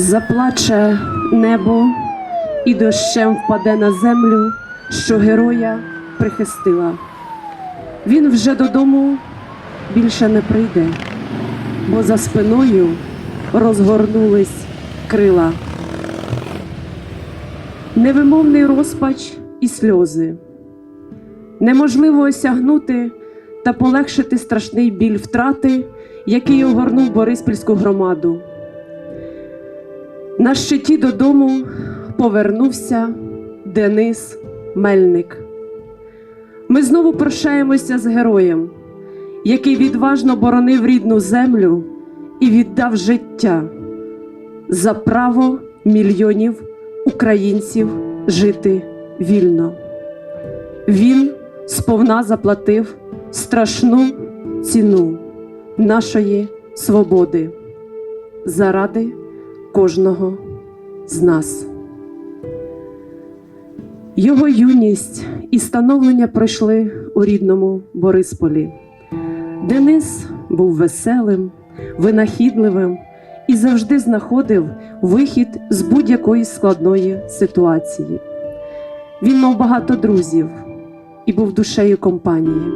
Заплаче небо і дощем впаде на землю, що героя прихистила. Він вже додому більше не прийде, бо за спиною розгорнулись крила. Невимовний розпач і сльози. Неможливо осягнути та полегшити страшний біль втрати, який огорнув Бориспільську громаду. На щиті додому повернувся Денис Мельник. Ми знову прощаємося з героєм, який відважно боронив рідну землю і віддав життя за право мільйонів українців жити вільно. Він сповна заплатив страшну ціну нашої свободи заради кожного з нас. Його юність і становлення пройшли у рідному Борисполі. Денис був веселим, винахідливим і завжди знаходив вихід з будь-якої складної ситуації. Він мав багато друзів і був душею компанії.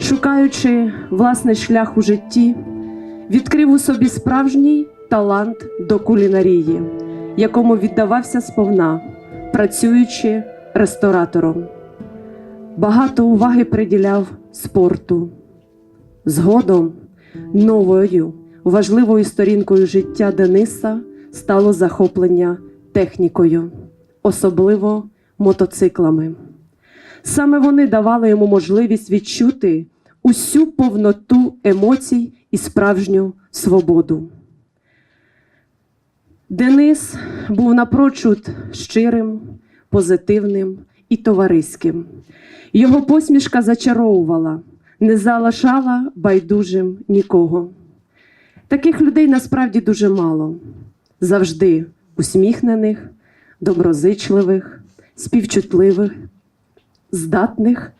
Шукаючи власний шлях у житті, відкрив у собі справжній талант до кулінарії, якому віддавався сповна, працюючи ресторатором. Багато уваги приділяв спорту. Згодом новою важливою сторінкою життя Дениса стало захоплення технікою, особливо мотоциклами. Саме вони давали йому можливість відчути усю повноту емоцій і справжню свободу. Денис був напрочуд щирим, позитивним і товариським. Його посмішка зачаровувала, не залишала байдужим нікого. Таких людей насправді дуже мало, завжди усміхнених, доброзичливих, співчутливих, здатних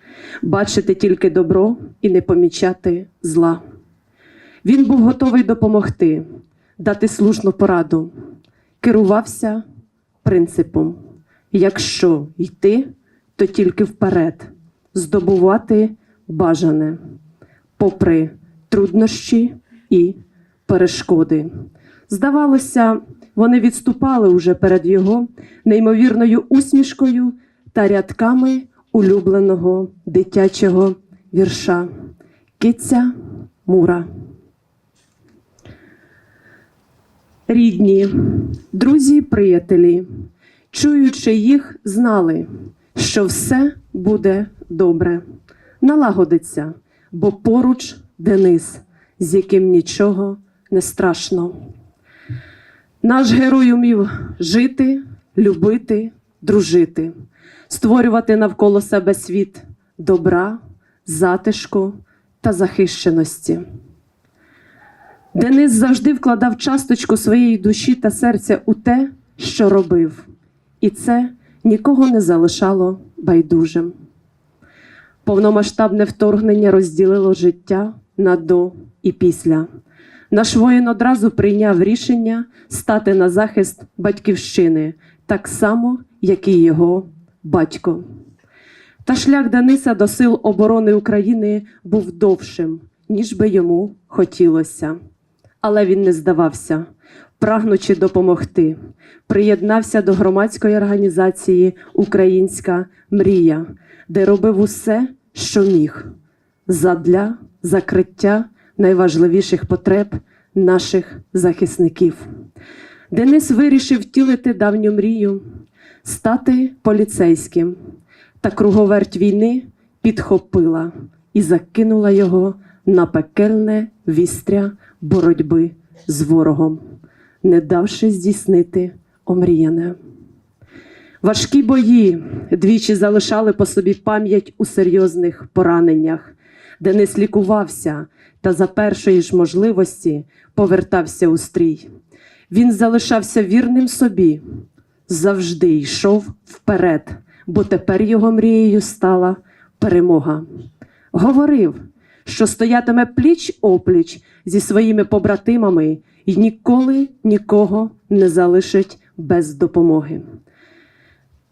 бачити тільки добро і не помічати зла. Він був готовий допомогти, дати слушну пораду, керувався принципом: якщо йти, то тільки вперед, здобувати бажане, попри труднощі і перешкоди. Здавалося, вони відступали уже перед його неймовірною усмішкою та рядками улюбленого дитячого вірша Киця Мура. Рідні, друзі, і приятелі, чуючи їх, знали, що все буде добре, налагодиться, бо поруч Денис, з яким нічого не страшно. Наш герой умів жити, любити, дружити, створювати навколо себе світ добра, затишку та захищеності. Денис завжди вкладав часточку своєї душі та серця у те, що робив, і це нікого не залишало байдужим. Повномасштабне вторгнення розділило життя на до і після. Наш воїн одразу прийняв рішення стати на захист батьківщини, так само, як і його батько. Та шлях Дениса до сил оборони України був довшим, ніж би йому хотілося. Але він не здавався, прагнучи допомогти. Приєднався до громадської організації Українська мрія, де робив усе, що міг, задля закриття найважливіших потреб наших захисників. Денис вирішив втілити давню мрію, стати поліцейським, та круговерть війни підхопила і закинула його на пекельне вістря боротьби з ворогом, не давши здійснити омріяне. Важкі бої двічі залишали по собі пам'ять у серйозних пораненнях, Денис лікувався та за першої ж можливості повертався у стрій. Він залишався вірним собі, завжди йшов вперед, бо тепер його мрією стала перемога. Говорив, що стоятиме пліч опліч зі своїми побратимами і ніколи нікого не залишить без допомоги.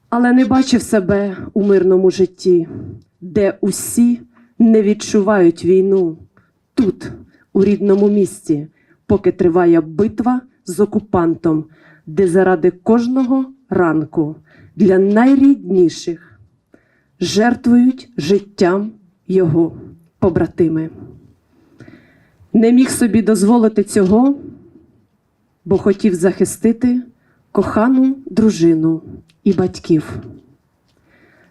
Але не бачив себе у мирному житті, де усі не відчувають війну тут, у рідному місті, поки триває битва з окупантом, де заради кожного ранку для найрідніших жертвують життям його побратими. Не міг собі дозволити цього, бо хотів захистити кохану дружину і батьків.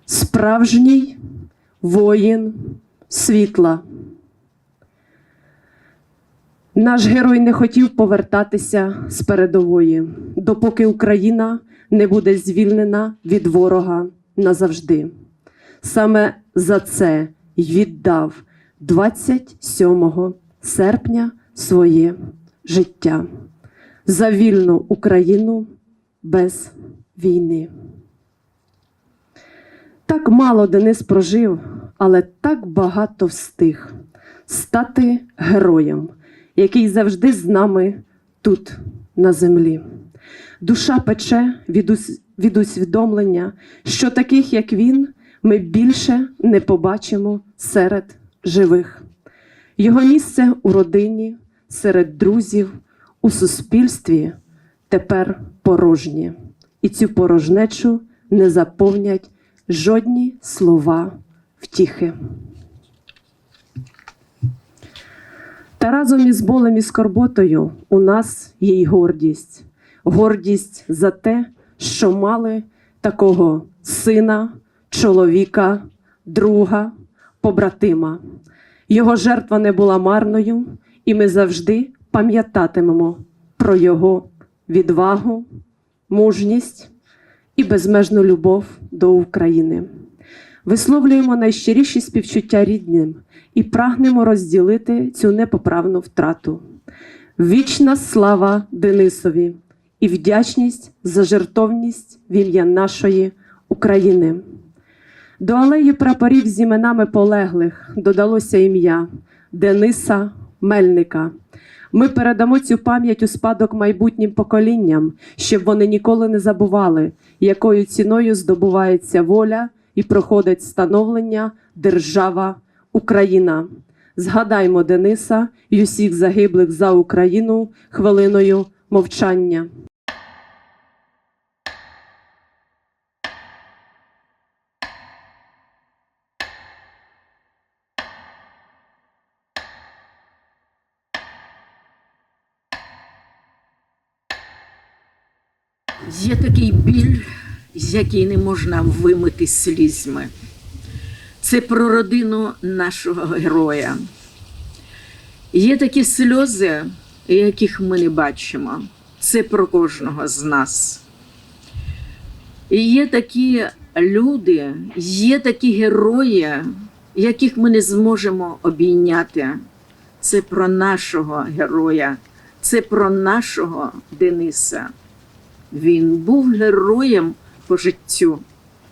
Справжній воїн світла. Наш герой не хотів повертатися з передової, допоки Україна не буде звільнена від ворога назавжди. Саме за це й віддав 27 серпня своє життя за вільну Україну без війни. Так мало Денис прожив, але так багато встиг стати героєм, який завжди з нами тут, на землі. Душа пече від, ус- від усвідомлення, що таких, як він, ми більше не побачимо серед живих. Його місце у родині, серед друзів, у суспільстві тепер порожнє, і цю порожнечу не заповнять жодні слова втіхи. Та разом із болем і скорботою у нас є й гордість. Гордість за те, що мали такого сина, чоловіка, друга, побратима. Його жертва не була марною, і ми завжди пам'ятатимемо про його відвагу, мужність і безмежну любов до України. Висловлюємо найщиріші співчуття рідним і прагнемо розділити цю непоправну втрату. Вічна слава Денисові і вдячність за жертовність в ім'я нашої України. До алеї прапорів з іменами полеглих додалося ім'я Дениса Мельника. Ми передамо цю пам'ять у спадок майбутнім поколінням, щоб вони ніколи не забували, якою ціною здобувається воля і проходить становлення держава Україна. Згадаймо Дениса і усіх загиблих за Україну хвилиною мовчання. Який не можна вимити слізьми. Це про родину нашого героя. Є такі сльози, яких ми не бачимо. Це про кожного з нас. І є такі люди, є такі герої, яких ми не зможемо обійняти. Це про нашого героя, це про нашого Дениса. Він був героєм по життю,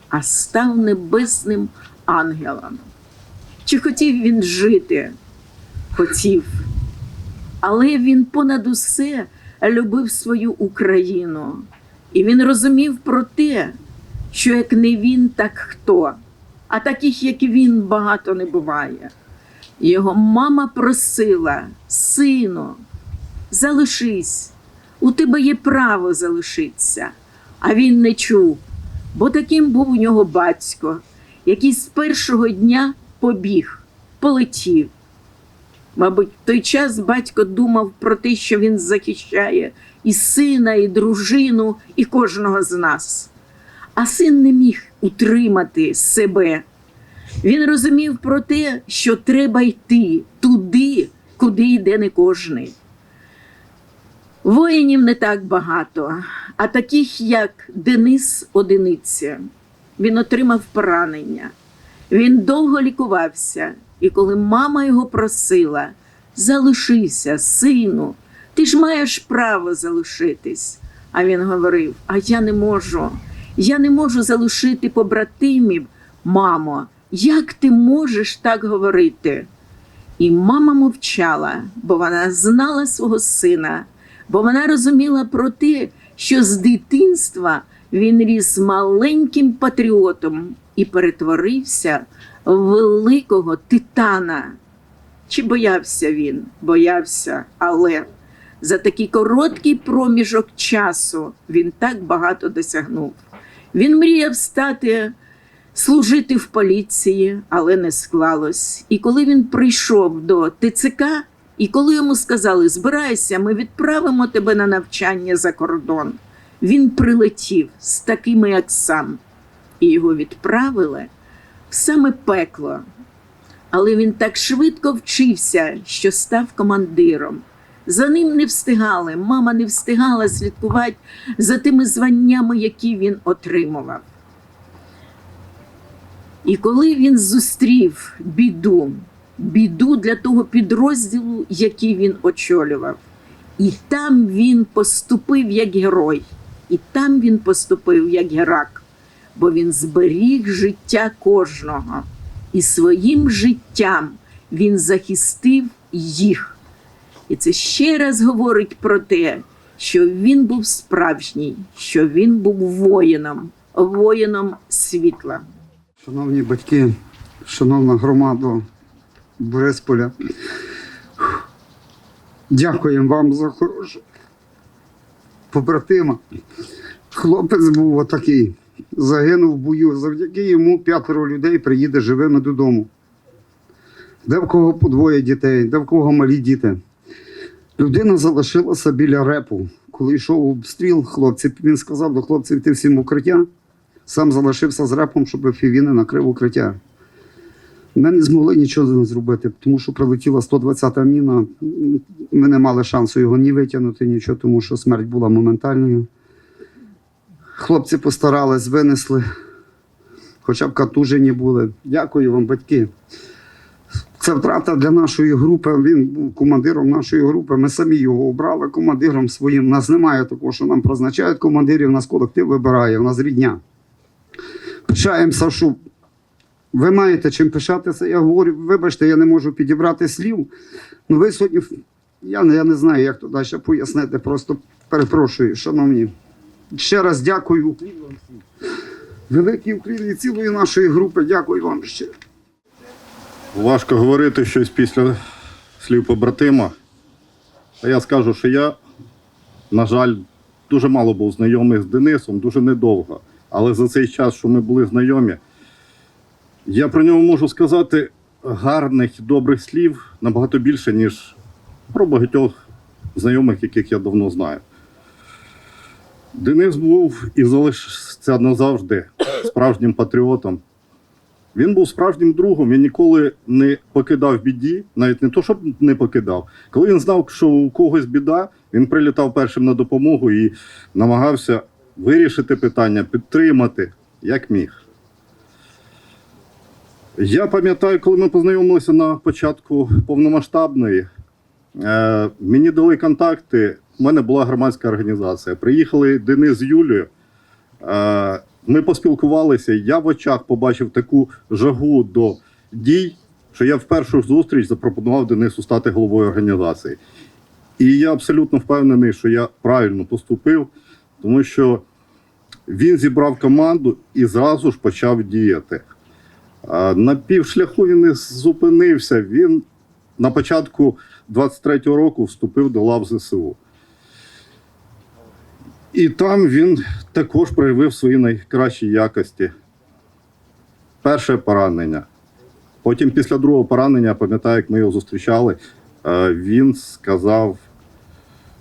а став небесним ангелом. Чи хотів він жити? Хотів. Але він понад усе любив свою Україну. І він розумів про те, що як не він, так хто. А таких, як він, багато не буває. Його мама просила, сину, залишись, у тебе є право залишитися. А він не чув, бо таким був у нього батько, який з першого дня побіг, полетів. Мабуть, в той час батько думав про те, що він захищає і сина, і дружину, і кожного з нас. А син не міг утримати себе. Він розумів про те, що треба йти туди, куди йде не кожний. Воїнів не так багато, а таких, як Денис Одиниця. Він отримав поранення. Він довго лікувався, і коли мама його просила, залишися, сину, ти ж маєш право залишитись. А він говорив: А я не можу, я не можу залишити побратимів, мамо, як ти можеш так говорити? І мама мовчала, бо вона знала свого сина, бо вона розуміла про те, що з дитинства він ріс маленьким патріотом і перетворився в великого титана. Чи боявся він? Боявся, але за такий короткий проміжок часу він так багато досягнув. Він мріяв стати служити в поліції, але не склалось. І коли він прийшов до ТЦК, і коли йому сказали, збирайся, ми відправимо тебе на навчання за кордон, він прилетів з такими, як сам, і його відправили в саме пекло. Але він так швидко вчився, що став командиром. За ним не встигали, мама не встигала слідкувати за тими званнями, які він отримував. І коли він зустрів біду, біду для того підрозділу, який він очолював, і там він поступив як герой, і там він поступив як герак, бо він зберіг життя кожного, і своїм життям він захистив їх. І це ще раз говорить про те, що він був справжній, що він був воїном, воїном світла. Шановні батьки, шановна громада Борисполя, дякуємо вам за хороше. Побратима. Хлопець був отакий. Загинув в бою. Завдяки йому п'ятеро людей приїде живими додому. Де в кого по двоє дітей, де в кого малі діти. Людина залишилася біля репу. Коли йшов обстріл, хлопці, він сказав до хлопців йти всім в укриття. Сам залишився з репом, щоб фіві не накрив укриття. Ми не змогли нічого зробити, тому що прилетіла 120-та міна. Ми не мали шансу його ні витягнути, нічого, тому що смерть була моментальною. Хлопці постарались, винесли, хоча б катужені були. Дякую вам, батьки. Це втрата для нашої групи. Він був командиром нашої групи. Ми самі його обрали командиром своїм. У нас немає такого, що нам призначають командирів, у нас колектив вибирає, у нас рідня. Пишаємося, що ви маєте чим пишатися. Я говорю, вибачте, я не можу підібрати слів. Ну ви сьогодні, я, я не знаю, як то далі пояснити. Просто перепрошую, шановні. Ще раз дякую Уклін вам всім. Великий Уклін і цілої нашої групи. Дякую вам ще. Важко говорити щось після слів побратима. А я скажу, що я, на жаль, дуже мало був знайомий з Денисом, дуже недовго. Але за цей час, що ми були знайомі, я про нього можу сказати гарних, добрих слів набагато більше, ніж про багатьох знайомих, яких я давно знаю. Денис був і залишиться назавжди справжнім патріотом. Він був справжнім другом, він ніколи не покидав біді, навіть не то, щоб не покидав. Коли він знав, що у когось біда, він прилітав першим на допомогу і намагався вирішити питання, підтримати, як міг. Я пам'ятаю, коли ми познайомилися на початку повномасштабної, е, мені дали контакти. У мене була громадська організація. Приїхали Денис з Юлією. Е, Ми поспілкувалися. Я в очах побачив таку жагу до дій, що я в першу зустріч запропонував Денису стати головою організації. І я абсолютно впевнений, що я правильно поступив, тому що він зібрав команду і зразу ж почав діяти. На півшляху він не зупинився. Він на початку 23-го року вступив до лав ЗСУ. І там він також проявив свої найкращі якості. Перше поранення. Потім, після другого поранення, пам'ятаю, як ми його зустрічали, е, він сказав,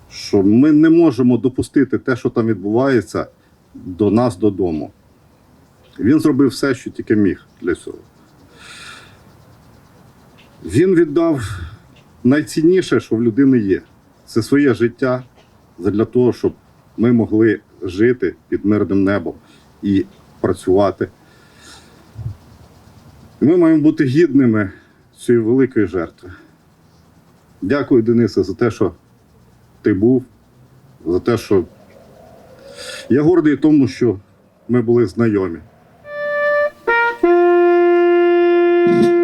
що ми не можемо допустити те, що там відбувається, до нас додому. Він зробив все, що тільки міг для цього. Він віддав найцінніше, що в людини є. Це своє життя для того, щоб ми могли жити під мирним небом і працювати. І Ми маємо бути гідними цієї великої жертви. Дякую, Денисе, за те, що ти був, за те, що я гордий тому, що ми були знайомі. Від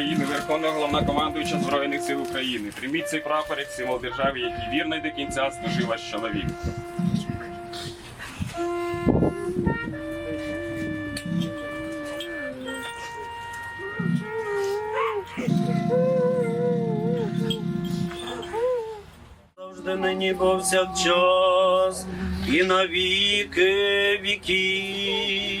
України, Верховного Головнокомандуюча Збройних сил України. Прийміть цей прапор як символ держави, який вірно й до кінця служив ваш чоловік. завжди нині повсякчас і на віки віків.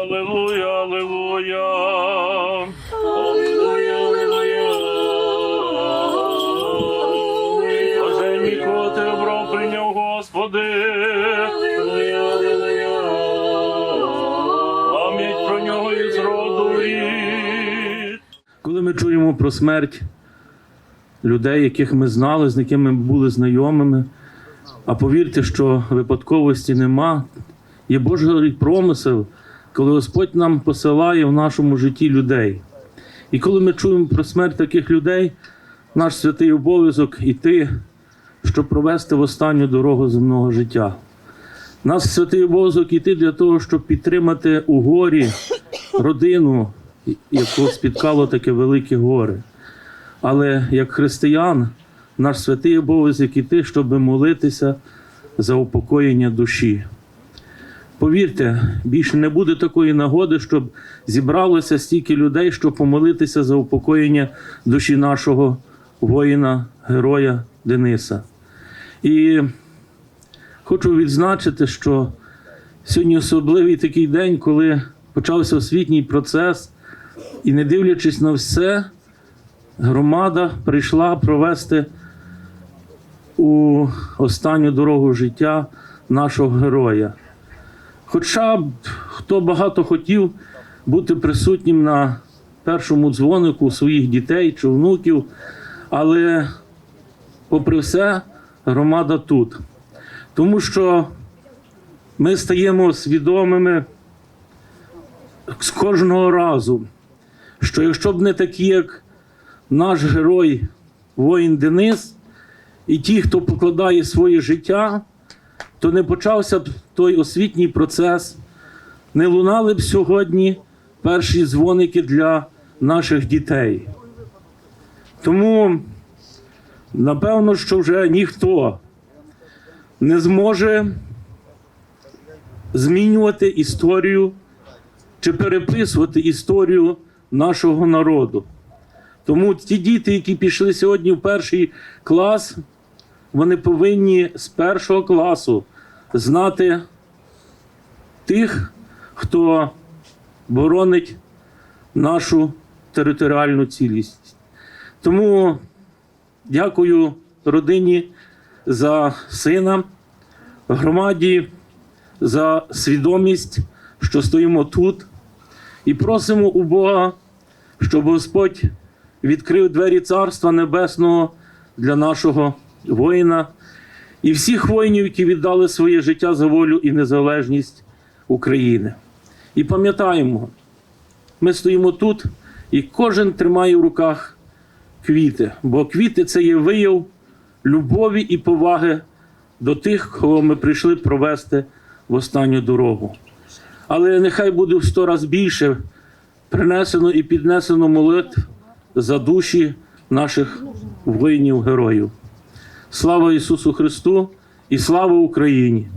Ми чуємо про смерть людей, яких ми знали, з якими ми були знайомими, а повірте, що випадковості нема, є Божий промисел, коли Господь нам посилає в нашому житті людей. І коли ми чуємо про смерть таких людей, наш святий обов'язок іти, щоб провести в останню дорогу земного життя. Наш святий обов'язок іти для того, щоб підтримати у горі родину, яку спіткало таке велике горе. Але як християн, наш святий обов'язок іти, щоб молитися за упокоєння душі. Повірте, більше не буде такої нагоди, щоб зібралося стільки людей, щоб помолитися за упокоєння душі нашого воїна, героя Дениса. І хочу відзначити, що сьогодні особливий такий день, коли почався освітній процес, і не дивлячись на все, громада прийшла провести у останню дорогу життя нашого героя. Хоча б хто багато хотів бути присутнім на першому дзвонику своїх дітей чи внуків, але, попри все, громада тут. Тому що ми стаємо свідомими з кожного разу, що якщо б не такі, як наш герой, воїн Денис, і ті, хто покладає своє життя, то не почався б той освітній процес, не лунали б сьогодні перші дзвоники для наших дітей. Тому, напевно, що вже ніхто не зможе змінювати історію чи переписувати історію нашого народу. Тому ті діти, які пішли сьогодні в перший клас, вони повинні з першого класу знати тих, хто боронить нашу територіальну цілісність. Тому дякую родині за сина, громаді за свідомість, що стоїмо тут, і просимо у Бога, щоб Господь відкрив двері Царства Небесного для нашого воїна і всіх воїнів, які віддали своє життя за волю і незалежність України. І пам'ятаємо, ми стоїмо тут, і кожен тримає в руках квіти, бо квіти це є вияв любові і поваги до тих, кого ми прийшли провести в останню дорогу. Але нехай буде в сто раз більше принесено і піднесено молитв за душі наших воїнів-героїв. Слава Ісусу Христу і слава Україні!